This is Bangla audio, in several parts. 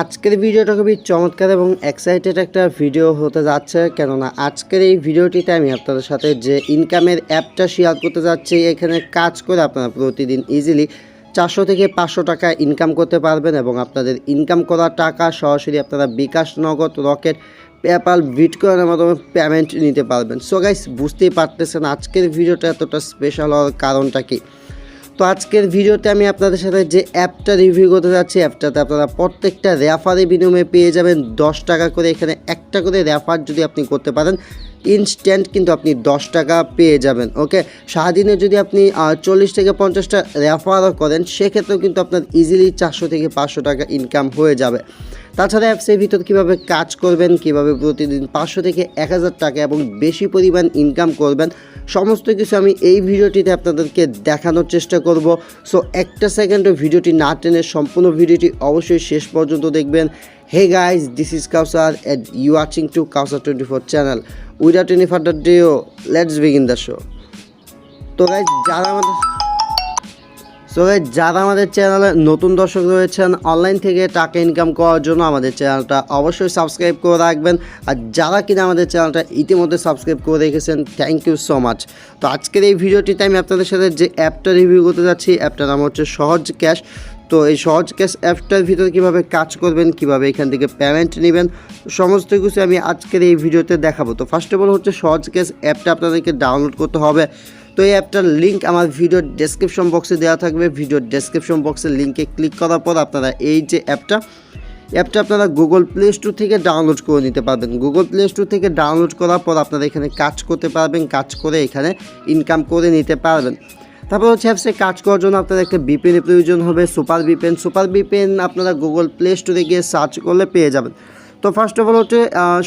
আজকের ভিডিওটা খুবই চমৎকার এবং এক্সাইটেড একটা ভিডিও হতে যাচ্ছে। কেননা আজকের এই ভিডিওটিতে আমি আপনাদের সাথে যে ইনকামের অ্যাপটা শেয়ার করতে যাচ্ছি, এখানে কাজ করে আপনারা প্রতিদিন ইজিলি চারশো থেকে পাঁচশো টাকা ইনকাম করতে পারবেন এবং আপনাদের ইনকাম করা টাকা সরাসরি আপনারা বিকাশ নগদ, রকেট পেপাল বিটকয়েনের মাধ্যমে পেমেন্ট নিতে পারবেন। সো গাইস বুঝতেই পারতেছেন আজকের ভিডিওটা এতটা স্পেশাল হওয়ার কারণটা কি? তো আজকের ভিডিওতে আমি আপনাদের সাথে যে অ্যাপটা রিভিউ করতে যাচ্ছি, অ্যাপটাতে আপনারা প্রত্যেকটা রেফারের বিনিময়ে পেয়ে যাবেন দশ টাকা করে। এখানে একটা করে রেফার যদি আপনি করতে পারেন ইনস্ট্যান্ট কিন্তু আপনি দশ টাকা পেয়ে যাবেন, ওকে? সারাদিনে যদি আপনি চল্লিশ থেকে পঞ্চাশটা রেফারও করেন, সেক্ষেত্রেও কিন্তু আপনার ইজিলি চারশো থেকে পাঁচশো টাকা ইনকাম হয়ে যাবে। তাছাড়া অ্যাপসের ভিতর কীভাবে কাজ করবেন, কীভাবে প্রতিদিন পাঁচশো থেকে এক হাজার টাকা এবং বেশি পরিমাণ ইনকাম করবেন, সমস্ত কিছু আমি এই ভিডিওটিতে আপনাদেরকে দেখানোর চেষ্টা করব। সো একটা সেকেন্ডও ভিডিওটি না টেনে সম্পূর্ণ ভিডিওটি অবশ্যই শেষ পর্যন্ত দেখবেন। Hey guys this is Kausar and you watching to Kausar twenty four channel without any further ado let's begin the show. তো গাইজ যারা আমাদের তো guys, যারা আমাদের চ্যানেলে নতুন দর্শক রয়েছেন অনলাইন থেকে টাকা ইনকাম করার জন্য আমাদের চ্যানেলটা অবশ্যই সাবস্ক্রাইব করে রাখবেন। আর যারা কিনা আমাদের চ্যানেলটা ইতিমধ্যে সাবস্ক্রাইব করে রেখেছেন থ্যাংক ইউ সো মাচ তো আজকের এই ভিডিওটিতে আমি আপনাদের সাথে যে অ্যাপটা রিভিউ করতে যাচ্ছি অ্যাপটার নাম হচ্ছে সহজ ক্যাশ। তো এই সহজ ক্যাশ অ্যাপটার ভিতরে কীভাবে কাজ করবেন, কীভাবে এখান থেকে পেমেন্ট নেবেন, সমস্ত কিছু আমি আজকের এই ভিডিওতে দেখাবো। তো ফার্স্ট অফ অল হচ্ছে সহজ ক্যাশ অ্যাপটা আপনাদেরকে ডাউনলোড করতে হবে। তো এই অ্যাপটার লিঙ্ক আমার ভিডিওর ডেসক্রিপশন বক্সে দেওয়া থাকবে। ভিডিওর ডেসক্রিপশন বক্সের লিঙ্কে ক্লিক করার পর আপনারা এই যে অ্যাপটা অ্যাপটা আপনারা গুগল প্লে স্টোর থেকে ডাউনলোড করে নিতে পারবেন। গুগল প্লে স্টোর থেকে ডাউনলোড করার পর আপনারা এখানে কাজ করতে পারবেন, কাজ করে এখানে ইনকাম করে নিতে পারবেন। তারপর হচ্ছে অ্যাপসে কাজ করার জন্য আপনাদের একটা বিপেনের প্রয়োজন হবে সুপার বিপেন সুপার বিপেন আপনারা গুগল প্লে স্টোরে গিয়ে সার্চ করলে পেয়ে যাবেন। তো ফার্স্ট অফ অল হচ্ছে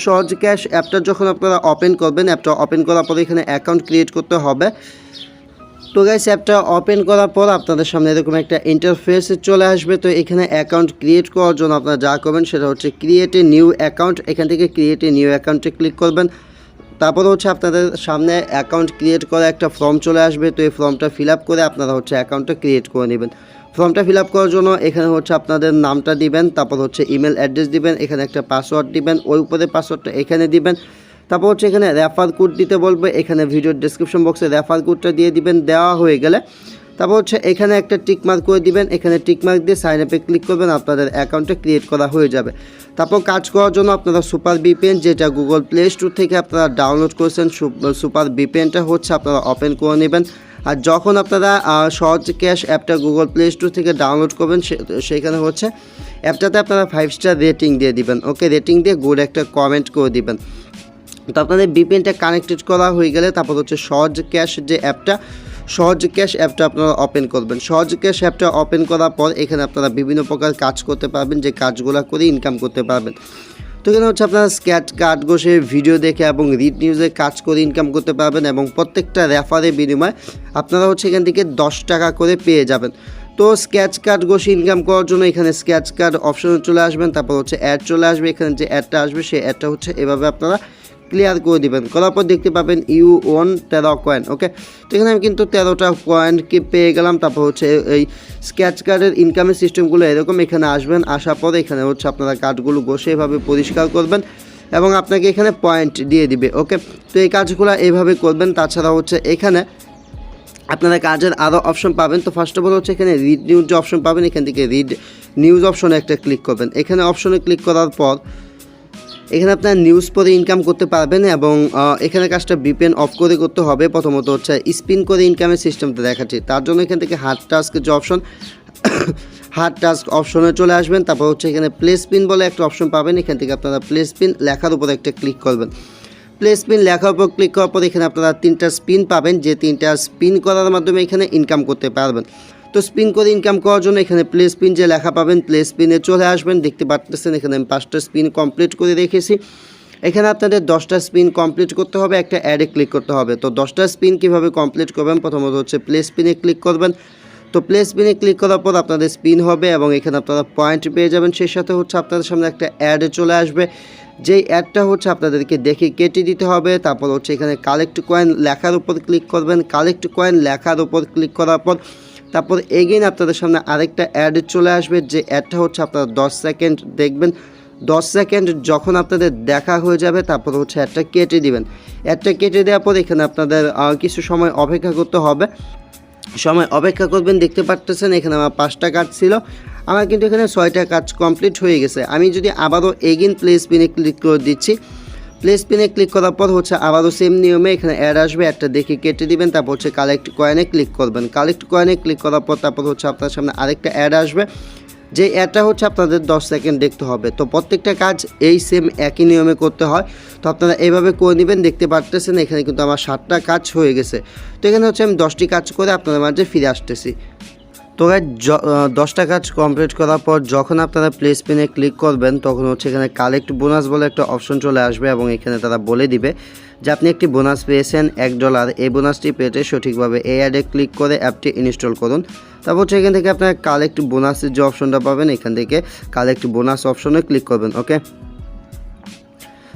সহজ ক্যাশ অ্যাপটা যখন আপনারা ওপেন করবেন অ্যাপটা ওপেন করার পরে এখানে অ্যাকাউন্ট ক্রিয়েট করতে হবে। তো গাইস অ্যাপটা ওপেন করার পর আপনাদের সামনে এরকম একটা ইন্টারফেস চলে আসবে। তো এখানে অ্যাকাউন্ট ক্রিয়েট করার জন্য আপনারা যা করবেন সেটা হচ্ছে ক্রিয়েট এ নিউ অ্যাকাউন্ট এখান থেকে ক্রিয়েট এ নিউ অ্যাকাউন্টে ক্লিক করবেন। তারপরে হচ্ছে আপনাদের সামনে অ্যাকাউন্ট ক্রিয়েট করা একটা ফর্ম চলে আসবে। তো এই ফর্মটা ফিল করে আপনারা হচ্ছে অ্যাকাউন্টটা ক্রিয়েট করে নেবেন। ফর্মটা ফিল করার জন্য এখানে হচ্ছে আপনাদের নামটা দিবেন, তারপর হচ্ছে ইমেল অ্যাড্রেস দিবেন, এখানে একটা পাসওয়ার্ড দিবেন, ওই উপরে পাসওয়ার্ডটা এখানে দিবেন। তারপর হচ্ছে এখানে রেফার কোড দিতে বলবে, এখানে ভিডিওর ডিসক্রিপশন বক্সে রেফার কোডটা দিয়ে দিবেন, দেওয়া হয়ে গেলে তারপর হচ্ছে এখানে একটা টিক মার্ক করে দিবেন, এখানে টিক মার্ক দিয়ে সাইন আপে ক্লিক করবেন, আপনাদের অ্যাকাউন্টটা ক্রিয়েট করা হয়ে যাবে। তারপর কাজ করার জন্য আপনারা সুপার বিপিএন যেটা গুগল প্লে স্টোর থেকে আপনারা ডাউনলোড করেছেন সুপার বিপিএনটা হচ্ছে আপনারা ওপেন করে নেবেন। আর যখন আপনারা সহজ ক্যাশ অ্যাপটা গুগল প্লে স্টোর থেকে ডাউনলোড করবেন সেখানে হচ্ছে অ্যাপটাতে আপনারা ফাইভ স্টার রেটিং দিয়ে দিবেন। ওকে রেটিং দিয়ে গুড একটা কমেন্ট করে দিবেন। তো আপনাদের বিপিএনটা কানেক্টেড করা হয়ে গেলে তারপর হচ্ছে সহজ ক্যাশ যে অ্যাপটা সহজ ক্যাশ অ্যাপটা আপনারা ওপেন করবেন। সহজ ক্যাশ অ্যাপটা ওপেন করার পর এখানে আপনারা বিভিন্ন প্রকার কাজ করতে পারবেন, যে কাজগুলো করে ইনকাম করতে পারবেন। তো এখানে হচ্ছে আপনারা স্ক্যাচ কার্ড বসে ভিডিও দেখে এবং রিড নিউজে কাজ করে ইনকাম করতে পারবেন এবং প্রত্যেকটা রেফারের বিনিময়ে আপনারা হচ্ছে এখান থেকে দশ টাকা করে পেয়ে যাবেন। তো স্ক্যাচ কার্ড বসে ইনকাম করার জন্য এখানে স্ক্যাচ কার্ড অপশনে চলে আসবেন, তারপর হচ্ছে অ্যাড চলে আসবে, এখানে যে অ্যাডটা আসবে সেই অ্যাডটা হচ্ছে এভাবে আপনারা ক্লিয়ার করে দিবেন। করার পর দেখতে পাবেন ইউ ওয়ান তেরো কয়েন ওকে তো এখানে আমি কিন্তু তেরোটা কয়েন কি পেয়ে গেলাম। তারপর হচ্ছে এই স্ক্যাচ কার্ডের ইনকামের সিস্টেমগুলো এরকম এখানে আসবেন। আসার পরে এখানে হচ্ছে আপনারা কার্ডগুলো বসে এভাবে পরিষ্কার করবেন এবং আপনাকে এখানে পয়েন্ট দিয়ে দিবে ওকে তো এই কাজগুলো এইভাবে করবেন। তাছাড়া হচ্ছে এখানে আপনারা কাজের আরও অপশন পাবেন। তো ফার্স্ট অফ অল হচ্ছে এখানে রিড নিউজ অপশন পাবেন, এখান থেকে রিড নিউজ অপশনে একটা ক্লিক করবেন। এখানে অপশনে ক্লিক করার পর এখানে আপনার নিউজ পরে ইনকাম করতে পারবেন এবং এখানে কাজটা বিপেন অফ করে করতে হবে। প্রথমত হচ্ছে স্পিন করে ইনকামের সিস্টেমটা দেখাচ্ছি। তার জন্য এখান থেকে হার্ড টাস্ক যে অপশন হার্ড টাস্ক অপশনে চলে আসবেন। তারপর হচ্ছে এখানে প্লে স্পিন বলে একটা অপশন পাবেন। এখান থেকে আপনারা প্লে স্পিন লেখার উপর একটা ক্লিক করবেন। প্লে স্পিন লেখার উপর ক্লিক করার পর এখানে আপনারা তিনটা স্পিন পাবেন। যে তিনটা স্পিন করার মাধ্যমে এখানে ইনকাম করতে পারবেন। তো স্পিন করে ইনকাম করার জন্য এখানে প্লে স্পিন যে লেখা পাবেন প্লে স্পিনে চলে আসবেন। দেখতে পাচ্ছেন এখানে আমি পাঁচটা স্পিন কমপ্লিট করে রেখেছি। এখানে আপনাদের দশটা স্পিন কমপ্লিট করতে হবে, একটা অ্যাডে ক্লিক করতে হবে। তো দশটা স্পিন কীভাবে কমপ্লিট করবেন? প্রথমত হচ্ছে প্লে স্পিনে ক্লিক করবেন। তো প্লে স্পিনে ক্লিক করার পর আপনাদের স্পিন হবে এবং এখানে আপনারা পয়েন্ট পেয়ে যাবেন। সেই সাথে হচ্ছে আপনাদের সামনে একটা অ্যাড চলে আসবে। যেই অ্যাডটা হচ্ছে আপনাদেরকে দেখে কেটে দিতে হবে। তারপর হচ্ছে এখানে কালেক্ট কয়েন লেখার উপর ক্লিক করবেন। কালেক্ট কয়েন লেখার উপর ক্লিক করার পর তারপর এগেইন আপনাদের সামনে আরেকটা অ্যাড চলে আসবে, যে অ্যাডটা হচ্ছে আপনারা দশ সেকেন্ড দেখবেন। দশ সেকেন্ড যখন আপনাদের দেখা হয়ে যাবে, তারপর হচ্ছে অ্যাডটা কেটে দিবেন। অ্যাডটা কেটে দেওয়ার পর এখানে আপনাদের কিছু সময় অপেক্ষা করতে হবে। সময় অপেক্ষা করবেন, দেখতে পারতেছেন এখানে আমার পাঁচটা কাজ ছিল। আমার কিন্তু এখানে ছয়টা কাজ কমপ্লিট হয়ে গেছে। আমি যদি আবারও এগিন প্লে স্পিনে ক্লিক করে দিচ্ছি প্লে স্পিনে ক্লিক করার পর হচ্ছে আবারও সেম নিয়মে এখানে অ্যাড আসবে, একটা দেখে কেটে দিবেন, তারপর হচ্ছে কালেক্ট কয়েনে ক্লিক করবেন। কালেক্ট কয়েনে ক্লিক করার পর তারপর হচ্ছে আপনার সামনে আরেকটা অ্যাড আসবে। যে অ্যাডটা হচ্ছে আপনাদের দশ সেকেন্ড দেখতে হবে। তো প্রত্যেকটা কাজ এই সেম একই নিয়মে করতে হয়। তো আপনারা এইভাবে করে নেবেন, দেখতে পারতেছেন এখানে কিন্তু আমার সাতটা কাজ হয়ে গেছে। তো এখানে হচ্ছে আমি দশটি কাজ করে আপনাদের মাঝে ফিরে আসতেছি। তো য- দশটা কাজ কমপ্লিট করার পর যখন আপনারা প্লে স্পিনে ক্লিক করবেন, তখন হচ্ছে এখানে কালেক্ট বোনাস বলে একটা অপশন চলে আসবে এবং এখানে তারা বলে দিবে যে আপনি একটি বোনাস পেয়েছেন এক ডলার এই বোনাসটি পেতে সঠিকভাবে এই অ্যাডে ক্লিক করে অ্যাপটি ইনস্টল করুন। তারপর হচ্ছে এখান থেকে আপনারা কালেক্ট বোনাসের যে অপশনটা পাবেন, এখান থেকে কালেক্ট বোনাস অপশনে ক্লিক করবেন ওকে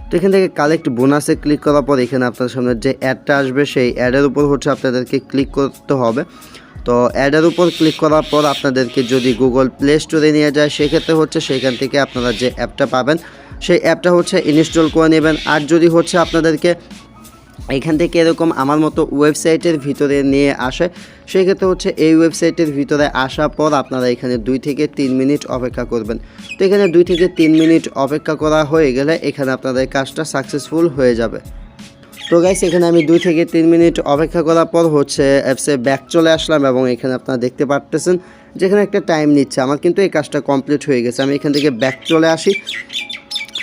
তো এখান থেকে কালেক্ট বোনাসে ক্লিক করার পর এখানে আপনার সামনে যে অ্যাডটা আসবে, সেই অ্যাডের উপর হচ্ছে আপনাদেরকে ক্লিক করতে হবে। তো অ্যাডের উপর ক্লিক করার পর আপনাদেরকে যদি গুগল প্লে স্টোরে নিয়ে যায়, সেক্ষেত্রে হচ্ছে সেখান থেকে আপনারা যে অ্যাপটা পাবেন, সেই অ্যাপটা হচ্ছে ইনস্টল করে নেবেন। আর যদি হচ্ছে আপনাদেরকে এখান থেকে এরকম আমার মতো ওয়েবসাইটের ভিতরে নিয়ে আসে, সেক্ষেত্রে হচ্ছে এই ওয়েবসাইটের ভিতরে আসার পর আপনারা এখানে দুই থেকে তিন মিনিট অপেক্ষা করবেন। তো এখানে দুই থেকে তিন মিনিট অপেক্ষা করা হয়ে গেলে এখানে আপনাদের কাজটা সাকসেসফুল হয়ে যাবে। তো গাইস এখানে আমি দুই থেকে তিন মিনিট অপেক্ষা করার পর হচ্ছে অ্যাপসে ব্যাক চলে আসলাম এবং এখানে আপনারা দেখতে পারতেছেন যেখানে একটা টাইম নিচ্ছে। আমার কিন্তু এই কাজটা কমপ্লিট হয়ে গেছে। আমি এখান থেকে ব্যাক চলে আসি।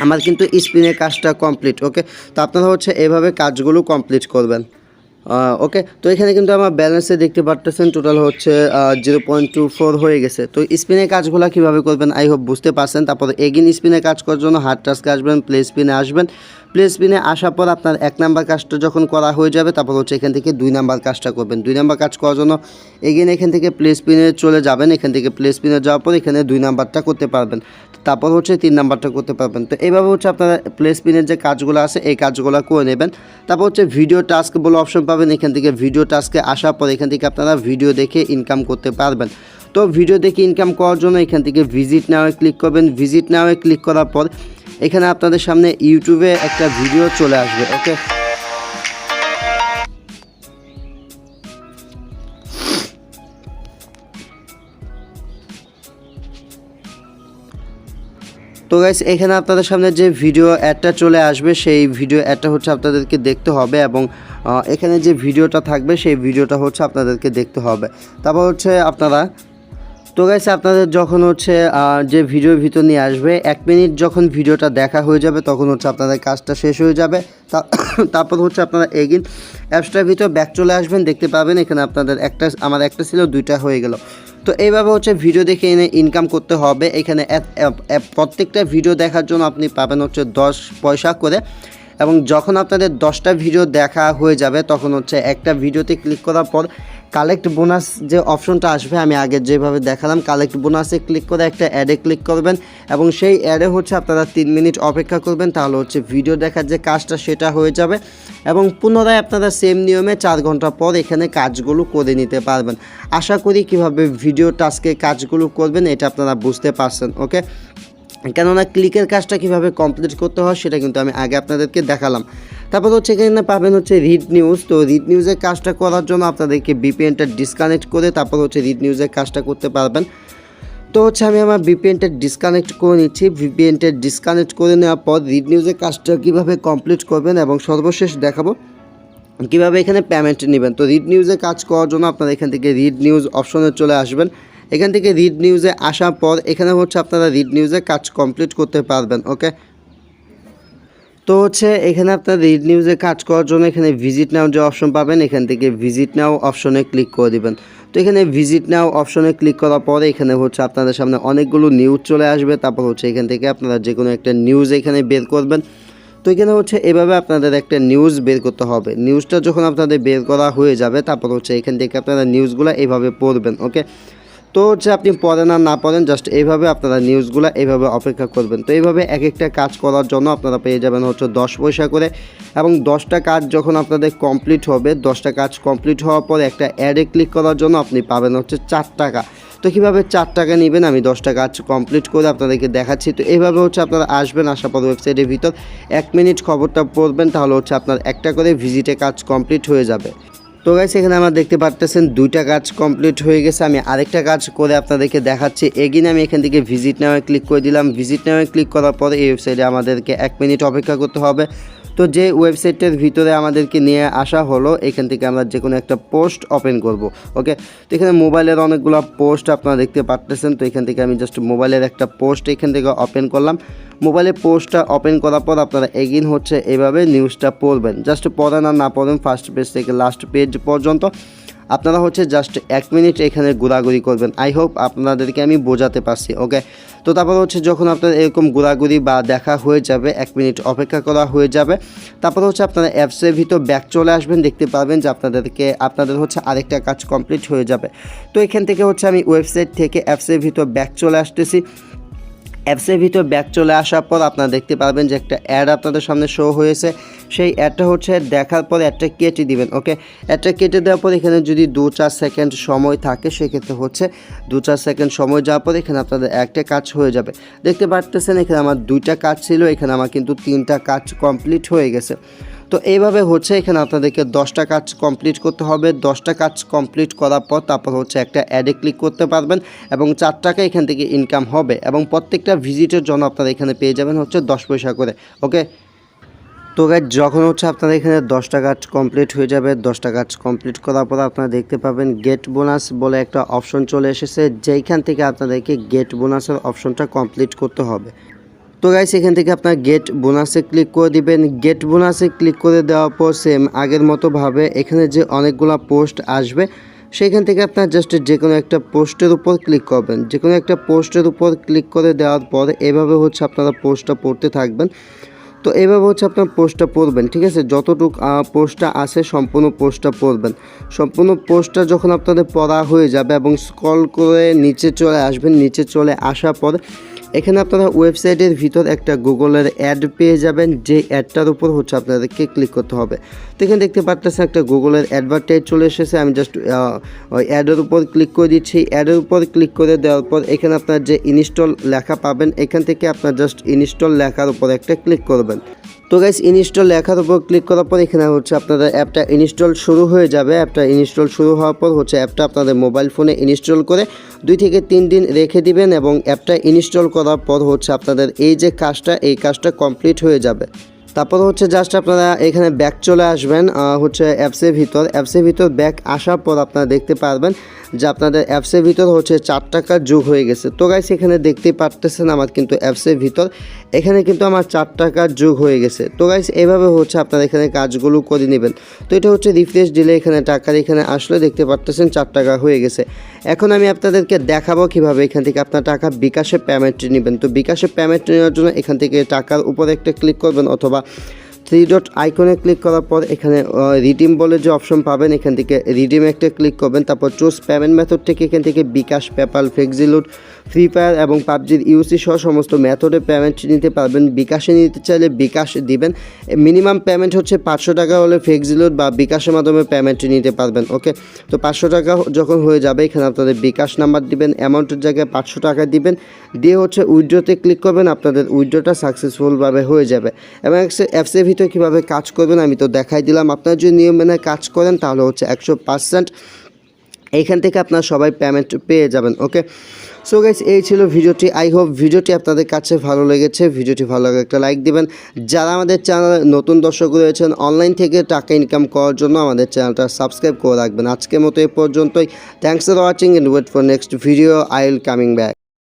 আমার কিন্তু স্পিনের কাজটা কমপ্লিট ওকে তো আপনারা হচ্ছে এভাবে কাজগুলো কমপ্লিট করবেন। ওকে তো এখানে কিন্তু আমার ব্যালেন্সে দেখতে পারতেছেন টোটাল হচ্ছে জিরো পয়েন্ট টু ফোর হয়ে গেছে। তো স্পিনের কাজগুলো কীভাবে করবেন? আই হোপ বুঝতে পারছেন। তারপরে এগিন স্পিনে কাজ করার জন্য হার্ড টাস্কে আসবেন প্লে স্পিনে আসবেন। প্লে স্পিনে আসার পর আপনার এক নাম্বার কাজটা যখন করা হয়ে যাবে, তারপর হচ্ছে এখান থেকে দুই নাম্বার কাজটা করবেন। দুই নাম্বার কাজ করার জন্য এগিন এখান থেকে প্লে স্পিনে চলে যাবেন, এখান থেকে প্লে স্পিনে যাওয়ার পর এখানে দুই নাম্বারটা করতে পারবেন। তারপর হচ্ছে তিন নাম্বারটা করতে পারবেন। তো এইভাবে হচ্ছে আপনারা প্লে স্পিনের যে কাজগুলো আছে, এই কাজগুলো করে নেবেন। তারপর হচ্ছে ভিডিও টাস্ক বলে অপশন পাবেন। এখান থেকে ভিডিও টাস্কে আসার পর এখান থেকে আপনারা ভিডিও দেখে ইনকাম করতে পারবেন। তো ভিডিও দেখে ইনকাম করার জন্য এখান থেকে ভিজিট নাওয়ে ক্লিক করবেন। ভিজিট নাওয়ে ক্লিক করার পর এখানে আপনাদের সামনে ইউটিউবে একটা ভিডিও চলে আসবে, ওকে? তো গাইস এখানে আপনাদের সামনে যে ভিডিও অ্যাডটা চলে আসবে, সেই ভিডিও অ্যাডটা হচ্ছে আপনাদেরকে দেখতে হবে এবং এখানে যে ভিডিওটা থাকবে, সেই ভিডিওটা হচ্ছে আপনাদেরকে দেখতে হবে। তারপর হচ্ছে আপনারা তো গাইস আপনাদের যখন হচ্ছে যে ভিডিওর ভিতর নিয়ে আসবে, এক মিনিট যখন ভিডিওটা দেখা হয়ে যাবে, তখন হচ্ছে আপনাদের কাজটা শেষ হয়ে যাবে। তারপর হচ্ছে আপনারা এগিন অ্যাপসটার ভিতর ব্যাক চলে আসবেন, দেখতে পাবেন এখানে আপনাদের একটা, আমার একটা ছিল, দুইটা হয়ে গেল। তো এইভাবে হচ্ছে ভিডিও দেখে এনে ইনকাম করতে হবে। এখানে প্রত্যেকটা ভিডিও দেখার জন্য আপনি পাবেন হচ্ছে দশ পয়সা করে। এবং যখন আপনাদের দশটা ভিডিও দেখা হয়ে যাবে, তখন হচ্ছে একটা ভিডিওতে ক্লিক করার পর কালেক্ট বোনাস যে অপশনটা আসবে, আমি আগে যেভাবে দেখালাম কালেক্ট বোনাসে ক্লিক করে একটা অ্যাডে ক্লিক করবেন এবং সেই অ্যাডে হচ্ছে আপনারা তিন মিনিট অপেক্ষা করবেন, তাহলে হচ্ছে ভিডিও দেখার যে কাজটা সেটা হয়ে যাবে এবং পুনরায় আপনারা সেম নিয়মে চার ঘণ্টা পর এখানে কাজগুলো করে নিতে পারবেন। আশা করি কীভাবে ভিডিও টাস্কে কাজগুলো করবেন এটা আপনারা বুঝতে পারছেন ওকে কেননা ক্লিকের কাজটা কীভাবে কমপ্লিট করতে হয় সেটা কিন্তু আমি আগে আপনাদেরকে দেখালাম। তারপর হচ্ছে এখানে পাবেন হচ্ছে রিড নিউজ। তো রিড নিউজের কাজটা করার জন্য আপনাদেরকে বিপিএনটা ডিসকানেক্ট করে তারপর হচ্ছে রিড নিউজের কাজটা করতে পারবেন। তো হচ্ছে আমি আমার ভিপিএনটা ডিসকানেক্ট করে নিচ্ছি। ভিপিএনটা ডিসকানেক্ট করে নেওয়ার পর রিড নিউজের কাজটা কীভাবে কমপ্লিট করবেন এবং সর্বশেষ দেখাবো কীভাবে এখানে পেমেন্ট নেবেন। তো রিড নিউজে কাজ করার জন্য আপনারা এখান থেকে রিড নিউজ অপশনে চলে আসবেন। এখান থেকে রিড নিউজে আসার পর এখানে হচ্ছে আপনারা রিড নিউজে কাজ কমপ্লিট করতে পারবেন ওকে তো হচ্ছে এখানে আপনার রিড নিউজে কাজ করার জন্য এখানে ভিজিট নাও যে অপশন পাবেন, এখান থেকে ভিজিট নাও অপশনে ক্লিক করে দিবেন। তো এখানে ভিজিট নাও অপশনে ক্লিক করার পরে এখানে হচ্ছে আপনাদের সামনে অনেকগুলো নিউজ চলে আসবে। তারপর হচ্ছে এখান থেকে আপনারা যে কোনো একটা নিউজ এখানে বের করবেন। তো এখানে হচ্ছে এভাবে আপনাদের একটা নিউজ বের করতে হবে। নিউজটা যখন আপনাদের বের করা হয়ে যাবে, তারপর হচ্ছে এখান থেকে আপনারা নিউজগুলো এভাবে পড়বেন ওকে তো হচ্ছে আপনি পড়েন আর না পড়েন জাস্ট এইভাবে আপনারা নিউজগুলো এইভাবে অপেক্ষা করবেন। তো এইভাবে এক একটা কাজ করার জন্য আপনারা পেয়ে যাবেন হচ্ছে দশ পয়সা করে। এবং দশটা কাজ যখন আপনাদের কমপ্লিট হবে, দশটা কাজ কমপ্লিট হওয়ার পর একটা অ্যাডে ক্লিক করার জন্য আপনি পাবেন হচ্ছে চার টাকা। তো কীভাবে চার টাকা নেবেন? আমি দশটা কাজ কমপ্লিট করে আপনাদেরকে দেখাচ্ছি। তো এইভাবে হচ্ছে আপনারা আসবেন আসার পর ওয়েবসাইটের ভিতর এক মিনিট খবরটা পড়বেন, তাহলে হচ্ছে আপনার একটা করে ভিজিটে কাজ কমপ্লিট হয়ে যাবে। তো গাইস এখানে আমরা দেখতে পারতেছেন দুইটা কাজ কমপ্লিট হয়ে গেছে। আমি আরেকটা কাজ করে আপনাদেরকে দেখাচ্ছি। এগিন আমি এখান থেকে ভিজিট নামে ক্লিক করে দিলাম। ভিজিট নামে ক্লিক করার পরে এই ওয়েবসাইটে আমাদেরকে এক মিনিট অপেক্ষা করতে হবে। তো যে ওয়েবসাইটের ভিতরে আমাদেরকে নিয়ে আসা হলো, এখান থেকে আমরা যে কোনো একটা পোস্ট ওপেন করব, ওকে? তো এখানে মোবাইলের অনেকগুলো পোস্ট আপনারা দেখতে পারতেছেন, তো এখান থেকে আমি জাস্ট মোবাইলের একটা পোস্ট এখান থেকে ওপেন করলাম। মোবাইলে পোস্টটা ওপেন করার পর আপনারা এগিন হচ্ছে এভাবে নিউজটা পড়বেন। জাস্ট পড়েন আর না পড়েন ফার্স্ট পেজ থেকে লাস্ট পেজ পর্যন্ত। আপনারা হচ্ছে জাস্ট এক মিনিট এখানে ঘোরাঘুরি করবেন। আই হোপ আপনাদেরকে আমি বোঝাতে পারছি ওকে তো তারপর হচ্ছে যখন আপনার এরকম ঘোরাঘুরি বা দেখা হয়ে যাবে, এক মিনিট অপেক্ষা করা হয়ে যাবে, তারপর হচ্ছে আপনারা অ্যাপসের ভিতর ব্যাক চলে আসবেন, দেখতে পারবেন যে আপনাদেরকে, আপনাদের হচ্ছে আরেকটা কাজ কমপ্লিট হয়ে যাবে। তো এখান থেকে হচ্ছে আমি ওয়েবসাইট থেকে অ্যাপসের ভিতর ব্যাক চলে আসতেছি। অ্যাপসের ভিতর ব্যাক চলে আসার পর আপনারা দেখতে পারবেন যে একটা অ্যাড আপনাদের সামনে শো হয়েছে। সেই অ্যাডটা হচ্ছে দেখার পর অ্যাডটা কেটে দিবেন ওকে অ্যাডটা কেটে দেওয়ার পর এখানে যদি দু চার সেকেন্ড সময় থাকে, সেক্ষেত্রে হচ্ছে দু চার সেকেন্ড সময় যাওয়ার পর এখানে আপনাদের একটা কাজ হয়ে যাবে। দেখতে পারতেছেন এখানে আমার দুইটা কাজ ছিল, এখানে আমার কিন্তু তিনটা কাজ কমপ্লিট হয়ে গেছে। তো এইভাবে হচ্ছে এখানে আপনাদেরকে দশটা কাজ কমপ্লিট করতে হবে। দশটা কাজ কমপ্লিট করার পর তারপর হচ্ছে একটা অ্যাডে ক্লিক করতে পারবেন এবং চার টাকা এখান থেকে ইনকাম হবে এবং প্রত্যেকটা ভিজিটের জন্য আপনারা এখানে পেয়ে যাবেন হচ্ছে দশ পয়সা করে। ওকে তো গাইজ যখন হচ্ছে আপনাদের এখানে দশটা কাজ কমপ্লিট হয়ে যাবে, দশটা কাজ কমপ্লিট করার পর আপনারা দেখতে পাবেন গেট বোনাস বলে একটা অপশন চলে এসেছে, যেইখান থেকে আপনাদেরকে গেট বোনাসের অপশনটা কমপ্লিট করতে হবে। তো গাইস এখান থেকে আপনার গেট বোনাসে ক্লিক করে দিবেন। গেট বোনাসে ক্লিক করে দেওয়ার পর সেম আগের মতোভাবে এখানে যে অনেকগুলো পোস্ট আসবে, সেখান থেকে আপনার জাস্ট যে কোনো একটা পোস্টের উপর ক্লিক করবেন। যে কোনো একটা পোস্টের উপর ক্লিক করে দেওয়ার পর এভাবে হচ্ছে আপনারা পোস্টটা পড়তে থাকবেন। তো এভাবে হচ্ছে আপনার পোস্টটা পড়বেন, ঠিক আছে? যতটুক পোস্টটা আসে সম্পূর্ণ পোস্টটা পড়বেন। সম্পূর্ণ পোস্টটা যখন আপনাদের পড়া হয়ে যাবে এবং স্ক্রল করে নিচে চলে আসবেন, নিচে চলে আসার পর এখানে আপনারা ওয়েবসাইটের ভিতর একটা গুগলের অ্যাড পেয়ে যাবেন, যে অ্যাডটার উপর হচ্ছে আপনাদেরকে ক্লিক করতে হবে। তো এখানে দেখতে পাচ্ছেন একটা গুগলের অ্যাডভার্টাইজ চলে এসেছে, আমি জাস্ট ওই অ্যাডের উপর ক্লিক করে দিচ্ছি। অ্যাডের উপর ক্লিক করে দেওয়ার পর এখানে আপনার যে ইনস্টল লেখা পাবেন, এখান থেকে আপনার জাস্ট ইনস্টল লেখার উপর একটা ক্লিক করবেন। তো গাইস ইনস্টল লেখার উপর ক্লিক করার পর এখানে হচ্ছে আপনাদের অ্যাপটা ইনস্টল শুরু হয়ে যাবে। অ্যাপটা ইনস্টল শুরু হওয়ার পর হচ্ছে অ্যাপটা আপনাদের মোবাইল ফোনে ইনস্টল করে দুই থেকে তিন দিন রেখে দিবেন এবং অ্যাপটা ইনস্টল করার পর হচ্ছে আপনাদের এই যে কাজটা, এই কাজটা কমপ্লিট হয়ে যাবে। তারপর হচ্ছে জাস্ট আপনারা এখানে ব্যাক চলে আসবেন হচ্ছে অ্যাপসের ভিতর। অ্যাপসের ভিতর ব্যাক আসার পর আপনারা দেখতে পারবেন যে আপনাদের অ্যাপসের ভিতর হচ্ছে চার টাকা যোগ হয়ে গেছে। তো গাইস এখানে দেখতেই পারতেছেন আমার কিন্তু অ্যাপসের ভিতর। এখানে কিন্তু আমার চার টাকা যোগ হয়ে গেছে। তো গাইস এভাবে হচ্ছে আপনারা এখানে কাজগুলো করে নেবেন। তো এটা হচ্ছে রিফ্রেশ দিলে এখানে টাকার এখানে আসলে, দেখতে পারতেছেন চার টাকা হয়ে গেছে। এখন আমি আপনাদেরকে দেখাবো কীভাবে এখান থেকে আপনার টাকা বিকাশে পেমেন্ট নেবেন। তো বিকাশে পেমেন্ট নেওয়ার জন্য এখান থেকে টাকার উপরে একটা ক্লিক করবেন অথবা থ্রি ডট আইকনে ক্লিক করার পর এখানে রিডিম বলে যে অপশন পাবেন, এখান থেকে রিডিম একটা ক্লিক করবেন। তারপর চুজ পেমেন্ট মেথড থেকে এখান থেকে bKash PayPal flexiload Free Fire এবং পাবজির ইউসি সহ সমস্ত মেথডে পেমেন্ট নিতে পারবেন। বিকাশে নিতে চাইলে বিকাশ দিবেন। মিনিমাম পেমেন্ট হচ্ছে পাঁচশো টাকা হলে ফ্লেক্সিলুট বা বিকাশের মাধ্যমে পেমেন্ট নিতে পারবেন ওকে তো পাঁচশো টাকা যখন হয়ে যাবে, এখানে আপনাদের বিকাশ নাম্বার দিবেন অ্যামাউন্টের জায়গায় পাঁচশো টাকা দিবেন। দিয়ে হচ্ছে উইড্রোতে ক্লিক করবেন, আপনাদের উইড্রোটা সাকসেসফুলভাবে হয়ে যাবে। এবং অ্যাপসের ভিতরে কীভাবে কাজ করবেন আমি তো দেখাই দিলাম। আপনারা যদি নিয়ম মেনে কাজ করেন, তাহলে হচ্ছে একশো পার্সেন্ট এইখান থেকে আপনারা সবাই পেমেন্ট পেয়ে যাবেন ওকে সো গাইস এই ছিল ভিডিওটি। আই হোপ ভিডিওটি আপনাদের কাছে ভালো লেগেছে। ভিডিওটি ভালো লাগে একটা লাইক দেবেন। যারা আমাদের চ্যানেলে নতুন দর্শক রয়েছেন অনলাইন থেকে টাকা ইনকাম করার জন্য আমাদের চ্যানেলটা সাবস্ক্রাইব করে রাখবেন। আজকের মতো এ পর্যন্তই। Thanks for watching and wait for next video I will coming back